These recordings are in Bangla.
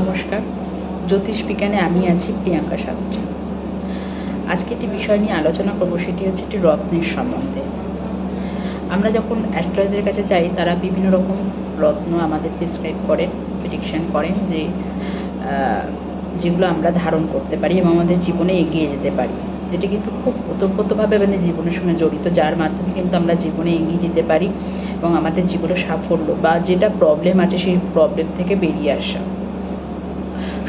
নমস্কার। জ্যোতিষ বিজ্ঞানে আমি আছি প্রিয়াঙ্কা শাস্ত্রী। আজকে একটি বিষয় নিয়ে আলোচনা করব, সেটি হচ্ছে একটি রত্নের সম্বন্ধে। আমরা যখন অ্যাস্ট্রোলজারের কাছে যাই, তারা বিভিন্ন রকম রত্ন আমাদের প্রেসক্রাইব করেন প্রেডিকশন করেন যে যেগুলো আমরা ধারণ করতে পারি এবং আমাদের জীবনে এগিয়ে যেতে পারি। যেটি কিন্তু খুব ওতপ্রোতভাবে আমাদের জীবনের সঙ্গে জড়িত, যার মাধ্যমে কিন্তু আমরা জীবনে এগিয়ে যেতে পারি এবং আমাদের জীবনে সাফল্য বা যেটা প্রবলেম আছে, সেই প্রবলেম থেকে বেরিয়ে আসা।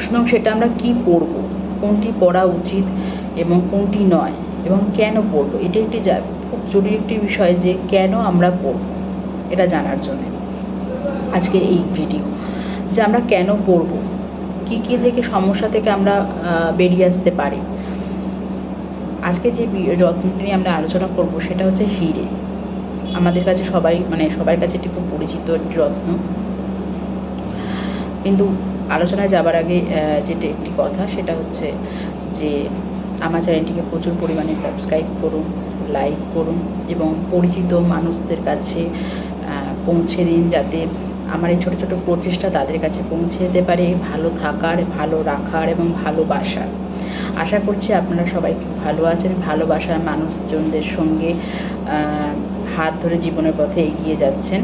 সুতরাং সেটা আমরা কি পড়ব? কোনটি পড়া উচিত এবং কোনটি নয়? এবং কেন পড়ব? এটা একটি খুব জরুরি একটি বিষয় যে কেন আমরা পড়ব? এটা জানার জন্য আজকের এই ভিডিও যে আমরা কেন পড়ব? কি কি থেকে সমস্যা থেকে আমরা বেরিয়ে আসতে পারি? আজকে যে রত্নটি নিয়ে আমরা আলোচনা করব, সেটা হচ্ছে হিরে। আমাদের কাছে সবাই মানে সবার কাছে এটি খুব পরিচিত একটি রত্ন। কিন্তু আলোচনায় যাবার আগে যেটা একটি কথা, সেটা হচ্ছে যে আমার চ্যানেলটিকে প্রচুর পরিমাণে সাবস্ক্রাইব করুন লাইক করুন এবং পরিচিত মানুষদের কাছে পৌঁছে দিন যাতে আমার এই ছোটো ছোটো প্রচেষ্টা তাদের কাছে পৌঁছে যেতে পারে ভালো থাকার, ভালো রাখার এবং ভালোবাসার আশা করছি আপনারা সবাই ভালো আছেন, ভালোবাসার মানুষজনদের সঙ্গে হাত ধরে জীবনের পথে এগিয়ে যাচ্ছেন।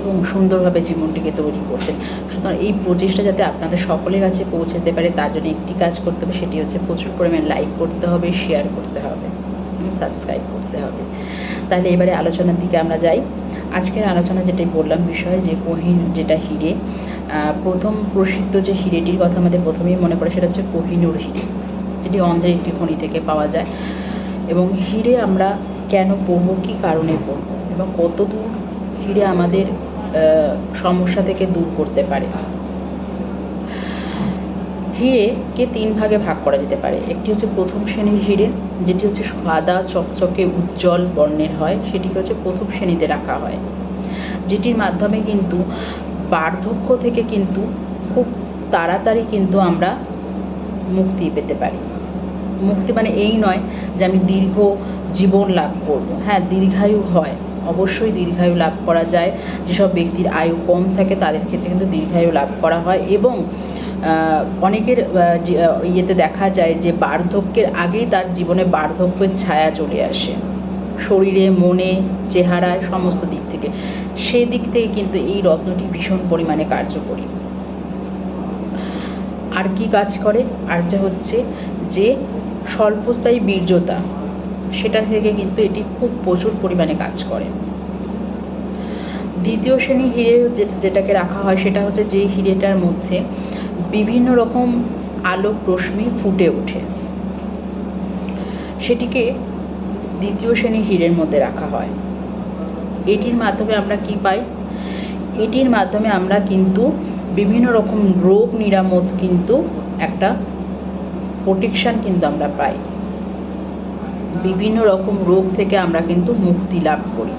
এবং সুন্দরভাবে জীবনটিকে তৈরি করছেন সুতরাং এই প্রচেষ্টা যাতে আপনাদের সকলের কাছে পৌঁছাতে পারে, তার জন্য একটি কাজ করতে হবে, সেটি হচ্ছে প্রচুর পরিমাণে লাইক করতে হবে শেয়ার করতে হবে সাবস্ক্রাইব করতে হবে। তাহলে এবারে আলোচনার দিকে আমরা যাই। আজকের আলোচনা যেটাই বললাম বিষয় যে কোহিন যেটা হিরে প্রথম প্রসিদ্ধ যে হিরেটির কথা আমাদের প্রথমেই মনে পড়ে, সেটা হচ্ছে কোহিনুর হিরে। যেটি অন্ধ্রের একটি খনি থেকে পাওয়া যায়। এবং হিরে আমরা কেন পড়ব, কী কারণে পড়ব, এবং কত দূর হিরে আমাদের সমস্যা থেকে দূর করতে পারে। হিরেকে তিন ভাগে ভাগ করা যেতে পারে। একটি হচ্ছে প্রথম শ্রেণির হিরে, যেটি হচ্ছে সাদা, চকচকে, উজ্জ্বল বর্ণের হয় সেটিকে হচ্ছে প্রথম শ্রেণীতে রাখা হয়। যেটির মাধ্যমে কিন্তু বার্ধক্য থেকে কিন্তু খুব তাড়াতাড়ি কিন্তু আমরা মুক্তি পেতে পারি। মুক্তি মানে এই নয় যে আমি দীর্ঘ জীবন লাভ করব। হ্যাঁ দীর্ঘায়ু হয়। অবশ্যই দীর্ঘায়ু লাভ করা যায়। যেসব ব্যক্তির আয়ু কম থাকে, তাদের ক্ষেত্রে কিন্তু দীর্ঘায়ু লাভ করা হয় এবং অনেকের ইয়েতে দেখা যায় যে বার্ধক্যের আগেই তার জীবনে বার্ধক্যের ছায়া চলে আসে। শরীরে, মনে, চেহারায় সমস্ত দিক থেকে। সেই দিক থেকে কিন্তু এই রত্নটি ভীষণ পরিমাণে কার্যকরী। আর কি কাজ করে? আর যা হচ্ছে যে, স্বল্পস্থায়ী বীর্যতা। সেটা থেকে কিন্তু এটি খুব প্রচুর পরিমাণে কাজ করে। দ্বিতীয় শ্রেণি হিরে যেটাকে রাখা হয় সেটা হচ্ছে যে হিরেটার মধ্যে বিভিন্ন রকম আলোক রশ্মি ফুটে ওঠে। সেটিকে দ্বিতীয় শ্রেণির হিরের মধ্যে রাখা হয়। এটির মাধ্যমে আমরা কি পাই? এটির মাধ্যমে আমরা কিন্তু বিভিন্ন রকম রোগ নিরামত কিন্তু একটা প্রোটেকশান কিন্তু আমরা পাই। বিভিন্ন রকম রোগ থেকে আমরা কিন্তু মুক্তি লাভ করি।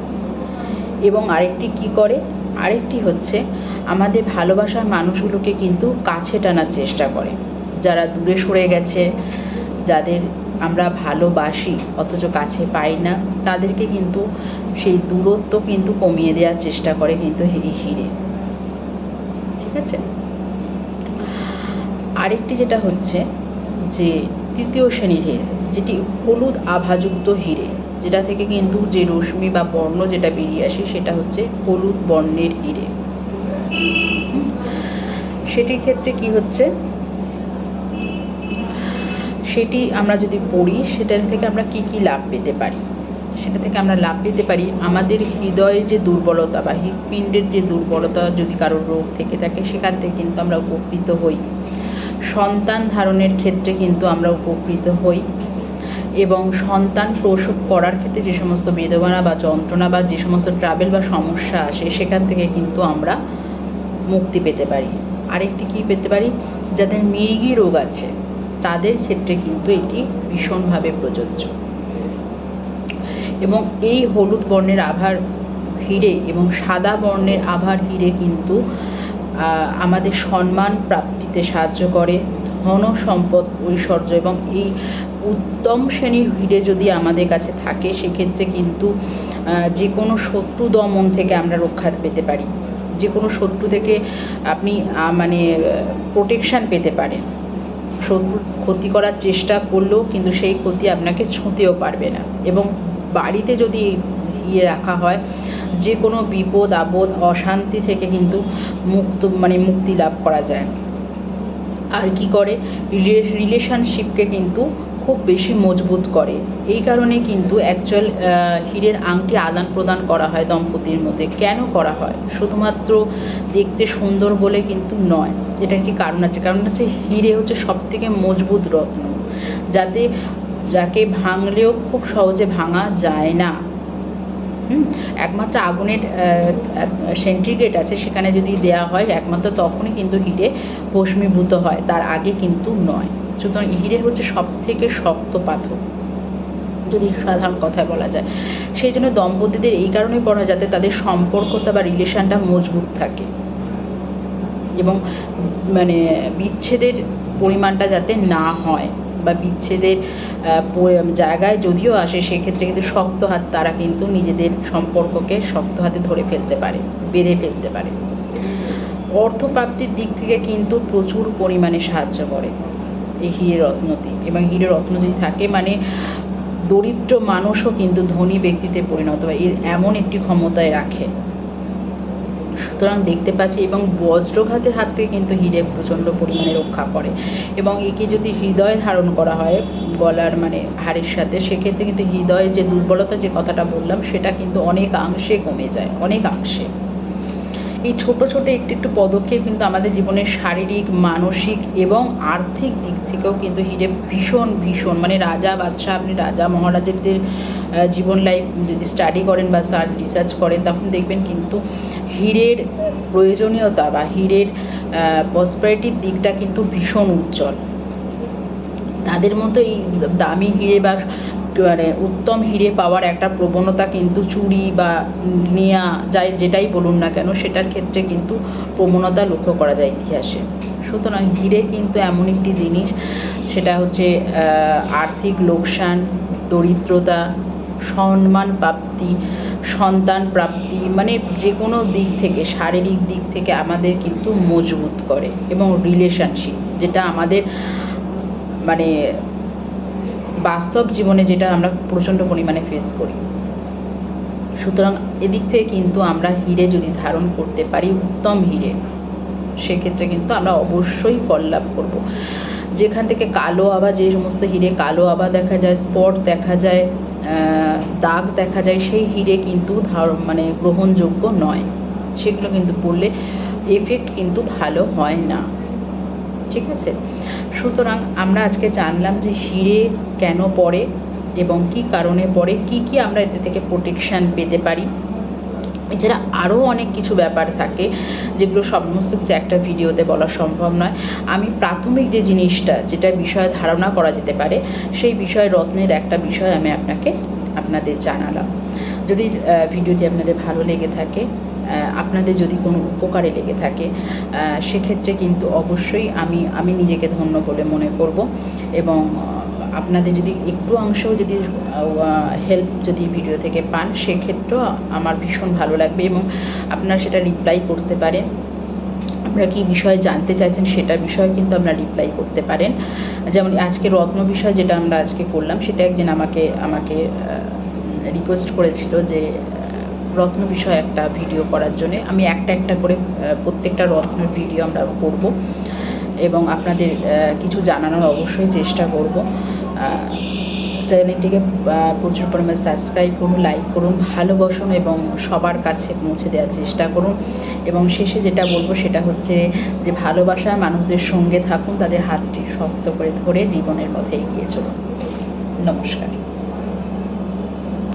এবং আরেকটি কি করে? আরেকটি হচ্ছে আমাদের ভালোবাসার মানুষগুলোকে কিন্তু কাছে টানার চেষ্টা করে। যারা দূরে সরে গেছে, যাদের আমরা ভালোবাসি, অথচ কাছে পাই না, তাদেরকে কিন্তু সেই দূরত্ব কিন্তু কমিয়ে দেওয়ার চেষ্টা করে কিন্তু এই হিরে। ঠিক আছে? আরেকটি যেটা হচ্ছে যে তৃতীয় শ্রেণির হিরে, যেটি হলুদ আভাযুক্ত হিরে, যেটা থেকে কিন্তু যে রশ্মি বা বর্ণ যেটা বেরিয়ে আসে সেটা হচ্ছে হলুদ বর্ণের হিরে। সেটির ক্ষেত্রে কি হচ্ছে? সেটি আমরা যদি পড়ি, সেটার থেকে আমরা কি কি লাভ পেতে পারি? সেটা থেকে আমরা লাভ পেতে পারি আমাদের হৃদয়ের যে দুর্বলতা বা হৃৎপিণ্ডের যে দুর্বলতা যদি কারোর রোগ থেকে থাকে, সেখান থেকে কিন্তু আমরা উপকৃত হই। সন্তান ধারণের ক্ষেত্রে কিন্তু আমরা উপকৃত হই এবং সন্তান প্রসব করার ক্ষেত্রে যে সমস্ত বেদনা বা যন্ত্রণা বা যে সমস্ত ট্রাভেল বা সমস্যা আসে, সেখান থেকে কিন্তু আমরা মুক্তি পেতে পারি। আরেকটি কি পেতে পারি? যাদের মৃগী রোগ আছে, তাদের ক্ষেত্রে কিন্তু এটি ভীষণভাবে প্রযোজ্য। এবং এই হলুদ বর্ণের আভার হিরে এবং সাদা বর্ণের আভার হিরে কিন্তু আমাদের সম্মান প্রাপ্তিতে সাহায্য করে, ধন সম্পদ ঐশ্বর্য এবং এই উত্তম শ্রেণির ভিড়ে যদি আমাদের কাছে থাকে, সেক্ষেত্রে কিন্তু যে কোনো শত্রু দমন থেকে আমরা রক্ষা পেতে পারি। যে কোনো শত্রু থেকে আপনি মানে প্রোটেকশান পেতে পারেন। শত্রুর ক্ষতি করার চেষ্টা করলেও কিন্তু সেই ক্ষতি আপনাকে ছুঁতেও পারবে না। এবং বাড়িতে যদি ইয়ে রাখা হয় যে কোনো বিপদ, আপদ, অশান্তি থেকে কিন্তু মুক্ত মানে মুক্তি লাভ করা যায়। আর কি করে? রিলেশনশিপকে কিন্তু খুব বেশি মজবুত করে। এই কারণে কিন্তু অ্যাকচুয়াল হীরের আংটি আদান প্রদান করা হয় দম্পতির মধ্যে। কেন করা হয়? শুধুমাত্র দেখতে সুন্দর বলে কিন্তু নয়। এটা একটি কারণ আছে? কারণ হচ্ছে হিরে হচ্ছে সব থেকে মজবুত রত্ন। যাতে, যাকে ভাঙলেও খুব সহজে ভাঙা যায় না। একমাত্র আগুনের সেন্ট্রিগেট আছে, সেখানে যদি দেয়া হয়, একমাত্র তখনই কিন্তু হিরে ভস্মীভূত হয়, তার আগে কিন্তু নয়। সুতরাং হিরে হচ্ছে সব থেকে শক্ত পাথর, যদি সাধারণ কথায় বলা যায়। সেই জন্য দম্পতিদের এই কারণেই পড়া যাতে তাদের সম্পর্কটা বা রিলেশনটা মজবুত থাকে। এবং মানে বিচ্ছেদের পরিমাণটা যাতে না হয়। বা বিচ্ছেদের জায়গায় যদিও আসে, সেক্ষেত্রে কিন্তু শক্ত হাত তারা কিন্তু নিজেদের সম্পর্ককে শক্ত হাতে ধরে ফেলতে পারে, বেঁধে ফেলতে পারে। অর্থপ্রাপ্তির দিক থেকে কিন্তু প্রচুর পরিমাণে সাহায্য করে এই হিরে রত্নটি এবং হিরে রত্ন যদি থাকে মানে দরিদ্র মানুষও কিন্তু ধনী ব্যক্তিতে পরিণত হয়। এর এমন একটি ক্ষমতায় রাখে সুতরাং দেখতে পাচ্ছি এবং বজ্রঘাতের হাত থেকে কিন্তু হিরে প্রচণ্ড পরিমাণে রক্ষা করে এবং একে যদি হৃদয়ে ধারণ করা হয় গলার মানে হাড়ের সাথে, সেক্ষেত্রে কিন্তু হৃদয়ের যে দুর্বলতা যে কথাটা বললাম, সেটা কিন্তু অনেকাংশে কমে যায় অনেকাংশে এই ছোট ছোট একটু একটু পদক্ষেপ কিন্তু আমাদের জীবনের শারীরিক, মানসিক এবং আর্থিক দিক থেকেও কিন্তু হিরে ভীষণ ভীষণ। মানে রাজা বাদশাহ, আপনি রাজা মহারাজাদের জীবন লাইফ যদি স্টাডি করেন বা সার্চ রিসার্চ করেন, তখন দেখবেন কিন্তু হীরের প্রয়োজনীয়তা বা হীরের প্রসপারিটির দিকটা কিন্তু ভীষণ উজ্জ্বল। তাদের মতো এই দামি হিরে বা মানে উত্তম হিরে পাওয়ার একটা প্রবণতা কিন্তু চুরি বা নেয়া যায় যেটাই বলুন না কেন, সেটার ক্ষেত্রে কিন্তু প্রবণতা লক্ষ্য করা যায় ইতিহাসে। সুতরাং হিরে কিন্তু এমন একটি জিনিস, সেটা হচ্ছে আর্থিক লোকসান, দরিদ্রতা, সম্মান প্রাপ্তি, সন্তান প্রাপ্তি মানে যে কোনো দিক থেকে, শারীরিক দিক থেকে আমাদের কিন্তু মজবুত করে এবং রিলেশনশিপ যেটা আমাদের মানে বাস্তব জীবনে যেটা আমরা প্রচণ্ড পরিমাণে ফেস করি। সুতরাং এদিক থেকে কিন্তু আমরা হিরে যদি ধারণ করতে পারি, উত্তম হিরে, সেক্ষেত্রে কিন্তু আমরা অবশ্যই ফল লাভ করব। যেখান থেকে কালো আভা, যে সমস্ত হিরে কালো আভা দেখা যায়, স্পট দেখা যায় দাগ দেখা যায়, সেই হিরে কিন্তু মানে গ্রহণযোগ্য নয়। সেগুলো কিন্তু পড়লে এফেক্ট কিন্তু ভালো হয় না। ঠিক আছে? সুতরাং আমরা আজকে জানলাম যে হিরে কেন পড়ে এবং কি কারণে পড়ে, কি কি আমরা এতে থেকে প্রোটেকশান পেতে পারি। এছাড়া আরও অনেক কিছু ব্যাপার থাকে যেগুলো সমস্ত কিছু একটা ভিডিওতে বলা সম্ভব নয়। আমি প্রাথমিক যে জিনিসটা, যেটা বিষয়ে ধারণা করা যেতে পারে, সেই বিষয় রত্নের একটা বিষয় আমি আপনাকে, আপনাদের জানালাম। যদি ভিডিওটি আপনাদের ভালো লেগে থাকে আপনাদের যদি কোনো উপকারে লেগে থাকে সেক্ষেত্রে কিন্তু অবশ্যই আমি আমি নিজেকে ধন্য বলে মনে করব। এবং আপনাদের যদি একটু অংশও যদি হেল্প যদি ভিডিও থেকে পান, সেক্ষেত্রেও আমার ভীষণ ভালো লাগবে এবং আপনারা সেটা রিপ্লাই করতে পারেন। আপনারা কী বিষয়ে জানতে চাইছেন সেটা বিষয়ে কিন্তু আপনারা রিপ্লাই করতে পারেন। যেমন আজকে রত্ন বিষয় যেটা আমরা আজকে করলাম, সেটা একজন আমাকে আমাকে রিকোয়েস্ট করেছিল যে রত্ন বিষয়ে একটা ভিডিও করার জন্য আমি একটা একটা করে প্রত্যেকটা রত্নের ভিডিও আমরা করব এবং আপনাদের কিছু জানানোর অবশ্যই চেষ্টা করব। চ্যানেলটিকে প্রচুর পরিমাণে সাবস্ক্রাইব করুন লাইক করুন ভালোবাসুন এবং সবার কাছে পৌঁছে দেওয়ার চেষ্টা করুন। এবং শেষে যেটা বলব সেটা হচ্ছে যে ভালোবাসা, মানুষদের সঙ্গে থাকুন, তাদের হাতটি শক্ত করে ধরে জীবনের পথে এগিয়ে চলুন। নমস্কার।